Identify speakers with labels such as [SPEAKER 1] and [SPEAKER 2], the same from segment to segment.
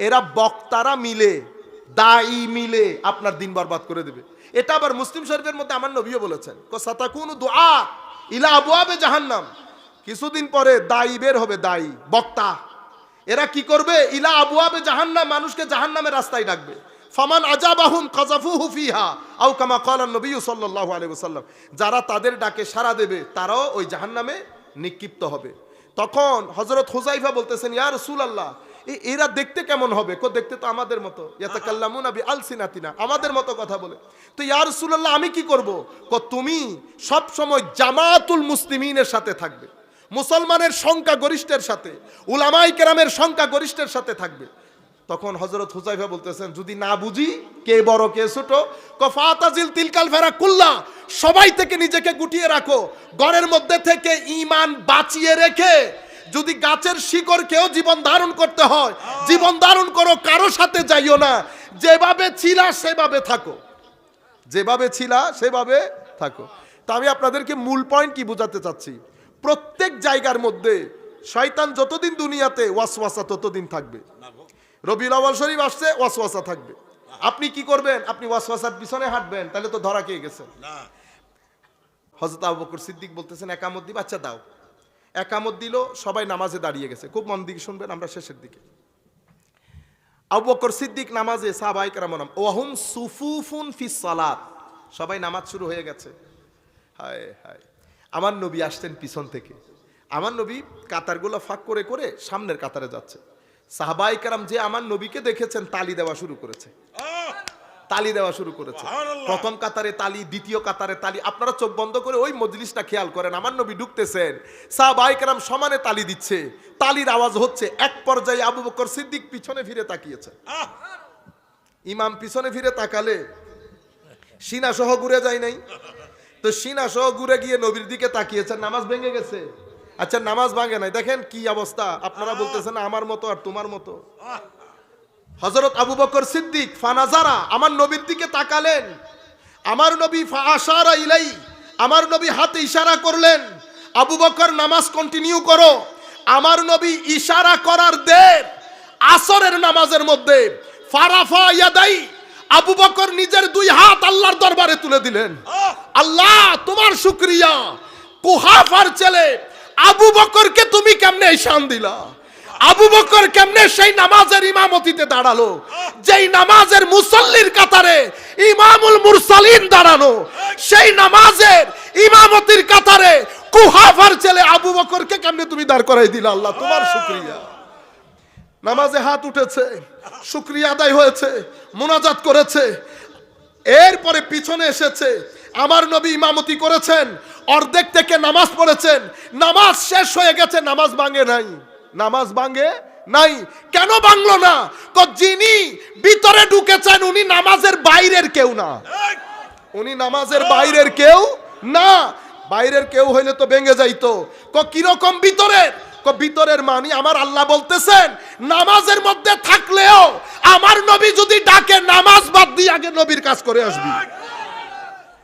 [SPEAKER 1] এরা বক্তারা মিলে, দায়ী মিলে আপনার দিন বরবাদ করে দেবে। এটা আবার মুসলিম শরীফের মধ্যে আমার নবীও বলেছেন দোয়া ইলা আবুয়াবে জাহান্নাম। কিছুদিন পরে দায়ী বের হবে, দায়ী, বক্তা। এরা কি করবে? ইলা আবু আবুয়াবে জাহান্নাম, মানুষকে জাহান্নামের রাস্তায় ডাকবে। ফামান আজাবাহুম কাজাফুহু ফিহা, আও কামা ক্বালা নবী সাল্লাল্লাহু আলাইহি যারা তাদের ডাকে সাড়া দেবে, তারাও ওই জাহান্নামে নিক্ষিপ্ত হবে। তখন হযরত হুজাইফা বলতেছেন, ইয়া রাসূলুল্লাহ এ- এরা দেখতে কেমন হবে? কো, দেখতে তো আমাদের মতো। আলসিনাতিনা আমাদের মতো কথা বলে। তো ইয়া রাসূলুল্লাহ, আমি কি করব? কো, তুমি সব সময় জামাতুল মুসলিমিনের সাথে থাকবে। মুসলমানের সংখ্যা গরিষ্ঠের সাথে উলামাই কেরামের সংখ্যা গরিষ্ঠের সাথে থাকবে। তখন হজরত হুজাইফা বলতেছেন, যদি না বুঝি কে বড়, কে ছোট কফাতাজিল তিলকাল ফেরা কুল্লা, সবাই থেকে নিজেকে গুটিয়ে রাখো। ঘরের মধ্যে থেকে ইমান বাঁচিয়ে রেখে যদি গাছের শিকড়কেও জীবন ধারণ করতে হয় জীবন ধারণ করো কারও সাথে যাইও না। যেভাবে ছিলা সেভাবে থাকো। যেভাবে ছিলা সেভাবে থাকো। তা আমি আপনাদেরকে মূল পয়েন্ট কি বোঝাতে চাচ্ছি? প্রত্যেক জায়গার মধ্যে শয়তান যতদিন দুনিয়াতে ওয়াসওয়াসা ততদিন থাকবে। রবিউল আওয়াল শরীফ আসছে ওয়াসওয়াসা থাকবে। আপনি কি করবেন? আপনি ওয়াসওয়াসার পিছনে হাঁটবেন তাহলে তো ধরা খেয়ে গেছেন। হজরত আবু বকর সিদ্দিক বলতেছেন একামত দিব আচ্ছা দাও। একামত দিল, সবাই নামাজে দাঁড়িয়ে গেছে। খুব মন দিকে শুনবেন আমরা শেষের দিকে। আবু সিদ্দিক নামাজে সাহাবাই কারাম ওয়াহুম সুফুফুন ফিস সালাত। সবাই নামাজ শুরু হয়ে গেছে। হায় হায়। আমার নবী আসতেন পিছন থেকে। আমার নবী কাতারগুলো ফাঁক করে করে সামনের কাতারে যাচ্ছে। সাহাবাই কারাম যে আমার নবীকে দেখেছেন, তালি দেওয়া শুরু করেছে। তালি দেওয়া শুরু করেছে। প্রথম কাতারে তালি দ্বিতীয় কাতারে তালি। আপনারা চোখ বন্ধ করে ওই মজলিসটা খেয়াল করেন। আমার নবী ঢুকতেছেন। সাহাবাই কারাম সমানে তালি দিচ্ছে। তালির আওয়াজ হচ্ছে এক পর্যায়ে আবু বকর সিদ্দিক পিছনে ফিরে তাকিয়েছে। ইমাম পিছনে ফিরে তাকালে সিনা সহ ঘুরে যায় নাই। তো সিনা সহ ঘুরে গিয়ে নবীর দিকে তাকিয়েছেন নামাজ ভেঙে গেছে। আচ্ছা নামাজ ভাঙে নাই। দেখেন কি অবস্থা। আপনারা বলতেছেন আমার মতো আর তোমার মতো। হজরত আবু বকর সিদ্দিক, ফানাজারা, আমার নবীর দিকে তাকালেন। আমার নবী ফাশারা ইলাই, আমার নবী হাতে ইশারা করলেন, আবু বকর নামাজ কন্টিনিউ করো। আমার নবী ইশারা করার দের আসরের নামাজের মধ্যে ফারাফা ইয়াদাই, আবু বকর নিজের দুই হাত আল্লাহর দরবারে তুলে দিলেন। আল্লাহ, তোমার শুক্রিয়া। কুহাফার ছেলে, আবু বকরকে তুমি কেমনে শান দিলা? আবু বকর কেমনে সেই নামাজের ইমামতিতে দাঁড়াল? যেই নামাজের মুসল্লির কাতারে ইমামুল মুরসালিন দাঁড়ানো, সেই নামাজের ইমামতির কাতারে কুহাফার ছেলে আবু বকরকে কেমনে তুমি দাঁড় করাই দিলা আল্লাহ? তোমার শুক্রিয়া। নামাজে হাত উঠেছে, শুক্রিয়া আদায় হয়েছে, মোনাজাত করেছে। এরপরে পিছনে এসেছে, আমার নবী ইমামতি করেছেন, অর্ধেক থেকে নামাজ পড়েছেন, নামাজ শেষ হয়ে গেছে, নামাজ ভাঙে নাই। নামাজ ভাঙে? নাই। কেন ভাঙলো না? তো যিনি ভিতরে ঢুকেছেন, উনি নামাজের বাইরের কেউ না। উনি নামাজের বাইরের কেউ না। বাইরের কেউ হইলে তো ভেঙে যাইতো। ক কীরকম ভিতরের? ভিতরের মানি আমার আল্লাহ বলতেছেন, নামাজের মধ্যে থাকলেও আমার নবী যদি ডাকে, নামাজ বাদ দিয়ে আগে নবীর কাজ করে আসবি।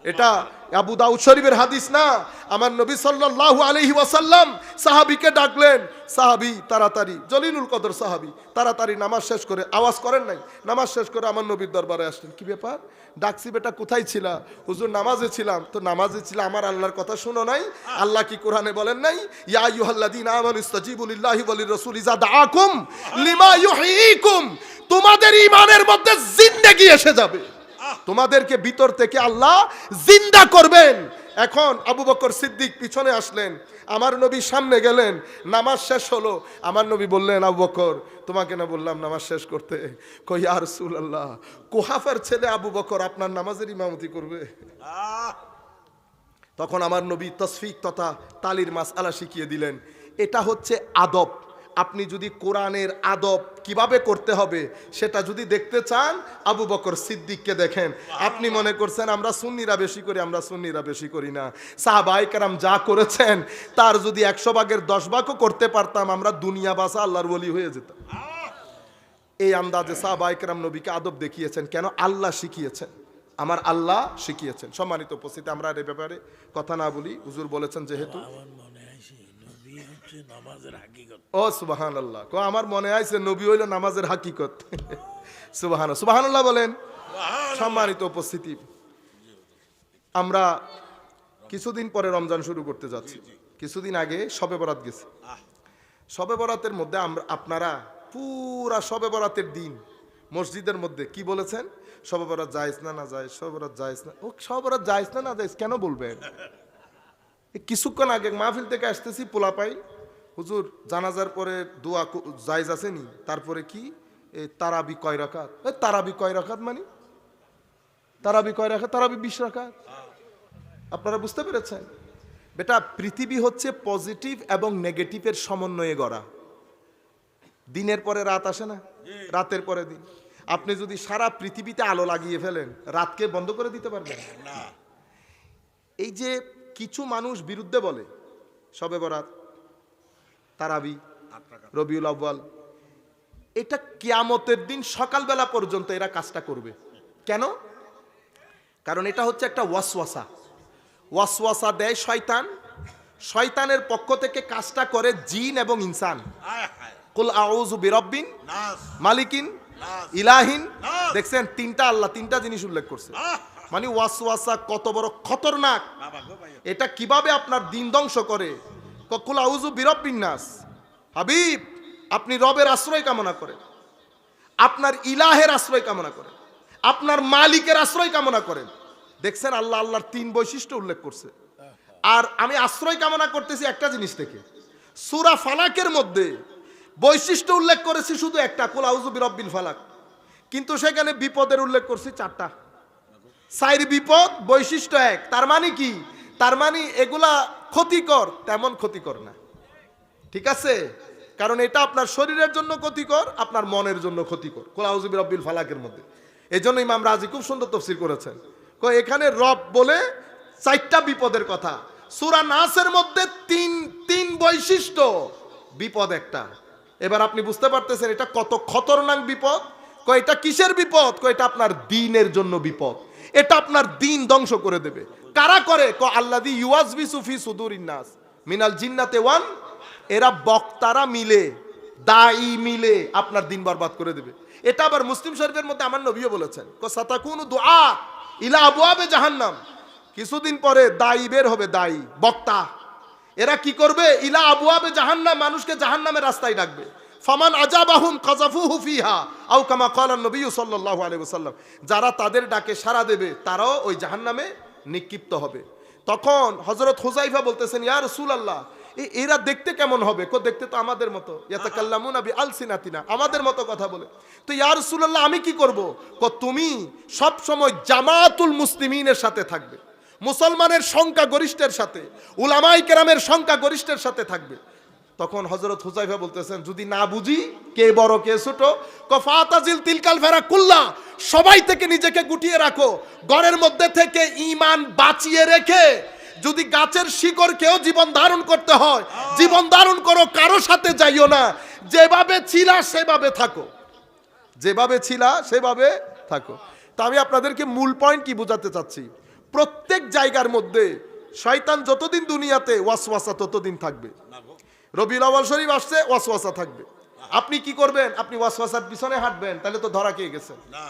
[SPEAKER 1] এটা আবু দাউদ শরীফের হাদিস না? আমার নবী সাল্লাল্লাহু আলাইহি ওয়াসাল্লাম সাহাবীকে ডাকলেন, সাহাবী, তাড়াতাড়ি। জলিলুল কদর সাহাবী, তাড়াতাড়ি নামাজ শেষ করে। আওয়াজ করেন নাই। নামাজ শেষ করে আমার নবীর দরবারে আসলেন। কি ব্যাপার? ডাকছি বেটা, কোথায় ছিলা? হুজুর, নামাজে ছিলাম। তো নামাজে ছিল, আমার আল্লাহর কথা শুনো নাই? আল্লাহ কি কোরআনে বলেন নাই? ইয়া আইয়ুহাল্লাযীনা আমানু ইস্তাজিবু লিল্লাহি ওয়া লির-রাসূল ইযা দাআকুম লিমা ইউহয়িকুম তোমাদের ঈমানের মধ্যে জিন্দেগি এসে যাবে। তোমাদেরকে ভিতর থেকে আল্লাহ জিন্দা করবেন। এখন আবু বকর সিদ্দিক পিছনে আসলেন আমার নবী সামনে গেলেন নামাজ শেষ হলো। আমার নবী বললেন আবু বকর তোমাকে না বললাম নামাজ শেষ করতে? কই আর আল্লাহ কুহাফার ছেলে আবু বকর আপনার নামাজের ইমামতি করবে? তখন আমার নবী তসফিক তথা তালির মাস আলা শিখিয়ে দিলেন এটা হচ্ছে আদব। আপনি যদি কোরআনের আদব কীভাবে করতে হবে সেটা যদি দেখতে চান, আবু বকর সিদ্দিককে দেখেন। আপনি মনে করছেন আমরা সুন্নিরা বেশি করি, আমরা সুন্নিরা বেশি করি না। সাহাবাইকারাম যা করেছেন, তার যদি একশো ভাগের দশ ভাগও করতে পারতাম, আমরা দুনিয়া বাসা আল্লাহর বলি হয়ে যেতাম। এই আন্দাজে সাহাবাইকারাম নবীকে আদব দেখিয়েছেন, কেন আল্লাহ শিখিয়েছেন? আমার আল্লাহ শিখিয়েছেন। সম্মানিত উপস্থিতি, আমরা এ ব্যাপারে কথা না বলি। হুজুর বলেছেন যেহেতু
[SPEAKER 2] আমার মনে আছে নবী হচ্ছে নামাজের হাকিকত।
[SPEAKER 1] ও সুবাহান আল্লাহ কো আমার মনে আইছে নবী হইল নামাজের হাকিকত। সুবাহান সুবাহান আল্লাহ বলেন সম্মানিত উপস্থিতি। আমরা কিছুদিন পরে রমজান শুরু করতে যাচ্ছি। কিছুদিন আগে শবে বরাত গেছে। শবে বরাতের মধ্যে আমরা আপনারা পুরা শবে বরাতের দিন মসজিদের মধ্যে কি বলেছেন? শবে বরাত যাইস না না যায় শবে বরাত যাইস না ও শবে বরাত যাইস না না যাইস কেন বলবেন? কিছুক্ষণ আগে মাহফিল থেকে আসতেছি পোলাপাই হুজুর জানাজার পরে দোয়া জায়েজ আসেনি তারপরে কি? তারাবি কয় রাখাত তারাবি কয় রাখাত মানে? তারাবি কয় রাখাত তারাবি বিশ রাখাত আপনারা বুঝতে পেরেছেন? বেটা পৃথিবী হচ্ছে পজিটিভ এবং নেগেটিভের সমন্বয়ে গড়া। দিনের পরে রাত আসে না? রাতের পরে দিন। আপনি যদি সারা পৃথিবীতে আলো লাগিয়ে ফেলেন রাতকে বন্ধ করে দিতে পারবেন?
[SPEAKER 2] না।
[SPEAKER 1] এই যে কিছু মানুষ বিরুদ্ধে বলে সবে বরাত তারাবি রবিউল আব্বাল এটা কিয়ামতের দিন সকালবেলা পর্যন্ত এরা কাজটা করবে। কেন? কারণ এটা হচ্ছে একটা ওয়াসওয়াসা। ওয়াসওয়াসা দেয় শয়তান। শয়তানের পক্ষ থেকে কাজটা করে জিন এবং ইনসান। কুল আউযু বিরব্বিন
[SPEAKER 2] নাস।
[SPEAKER 1] মালিকিন ইলাহিন। দেখছেন তিনটা আল্লাহ তিনটা জিনিস উল্লেখ করছে। মানে ওয়াসওয়াসা কত বড় খতরনাক। এটা কীভাবে আপনার দিন ধ্বংস করে? ককুল আউজু বিরব বিন্যাস হাবিব, আপনি রবের আশ্রয় কামনা করেন। আপনার ইলাহের আশ্রয় কামনা করেন। আপনার মালিকের আশ্রয় কামনা করেন। দেখছেন আল্লাহ আল্লাহর তিন বৈশিষ্ট্য উল্লেখ করছে। আর আমি আশ্রয় কামনা করতেছি একটা জিনিস থেকে। সুরা ফালাকের মধ্যে বৈশিষ্ট্য উল্লেখ করেছি শুধু একটা, কুল আউজু বিরব্বিল ফালাক। কিন্তু সেখানে বিপদের উল্লেখ করছি চারটা। সাইর বিপদ, বৈশিষ্ট্য এক। তার মানে কি? তার মানে এগুলা ক্ষতিকর, তেমন ক্ষতিকর না। ঠিক আছে? কারণ এটা আপনার শরীরের জন্য ক্ষতিকর, আপনার মনের জন্য ক্ষতিকর। কোলাউজুবির রব্বিল ফালাকের মধ্যে। এই জন্য ইমাম রাজি খুব সুন্দর তফসির করেছেন। এখানে রব বলে চারটা বিপদের কথা। সুরা নাসের মধ্যে তিন তিন বৈশিষ্ট্য বিপদ একটা। এবার আপনি বুঝতে পারতেছেন এটা কত খতরনাক বিপদ। কো, এটা কিসের বিপদ? কো, এটা আপনার দিনের জন্য বিপদ। এটা আপনার দিন ধ্বংস করে দেবে। কারা করে? ক আল্লাদি ইউয়াজবি সুফি সুদুর মিনাল জিন্নাতে ওয়ান, এরা বক্তারা মিলে, দায়ী মিলে আপনার দিন বরবাদ করে দেবে। এটা আবার মুসলিম শরীফের মধ্যে আমার নবীও বলেছেন। ক দুআ ইলা আবওয়াবে জাহান্নাম। কিছুদিন পরে দায়ী বের হবে, দায়ী, বক্তা। এরা কি করবে? ইলা আবুয়াবে জাহান্নাম, মানুষকে জাহান্নামের রাস্তায় ডাকবে। ফামান আজাবাহুম কাজাফুহু ফিহা, আও কামা ক্বালা নবী সাল্লাল্লাহু আলাইহি ওয়াসাল্লাম। যারা তাদের ডাকে সাড়া দেবে, তারাও ওই জাহান্নামে নিক্ষিপ্ত হবে। তখন হযরত হুজাইফা বলতেছেন, ইয়া রাসূলুল্লাহ, এ- এরা দেখতে কেমন হবে? কো, দেখতে তো আমাদের মতো। ইয়াতাকাল্লামুনা বি আলসিনাতিনা আমাদের মতো কথা বলে। তো ইয়া রাসূলুল্লাহ, আমি কি করব? কো, তুমি সব সময় জামাতুল মুসলিমিনের সাথে থাকবে। মুসলমানের সংখ্যা গরিষ্ঠের সাথে উলামাই কেরামের সংখ্যা গরিষ্ঠের সাথে থাকবে। তখন হজরত হুজাইফা বলতেছেন, যদি না বুঝি কে বড়, কে ছোট কফাতাজিল তিলকাল ফেরা কুল্লা, সবাই থেকে নিজেকে গুটিয়ে রাখো। ঘরের মধ্যে থেকে ইমান বাঁচিয়ে রেখে, যদি গাছের শিকড়কেও জীবন ধারণ করতে হয়, জীবন ধারণ করো, কারও সাথে যাইও না। যেভাবে ছিলা, সেভাবে থাকো। যেভাবে ছিলা, সেভাবে থাকো। তা আমি আপনাদেরকে মূল পয়েন্ট কি বোঝাতে চাচ্ছি? প্রত্যেক জায়গার মধ্যে শয়তান যতদিন দুনিয়াতে, ওয়াসওয়াসা ততদিন থাকবে। রবিউল আওয়াল শরীফ আসছে, ওয়াসওয়াসা থাকবে। আপনি কি করবেন? আপনি ওয়াসওয়াসার পিছনে হাঁটবেন, তাহলে তো ধরা খেয়ে গেছেন।
[SPEAKER 2] না।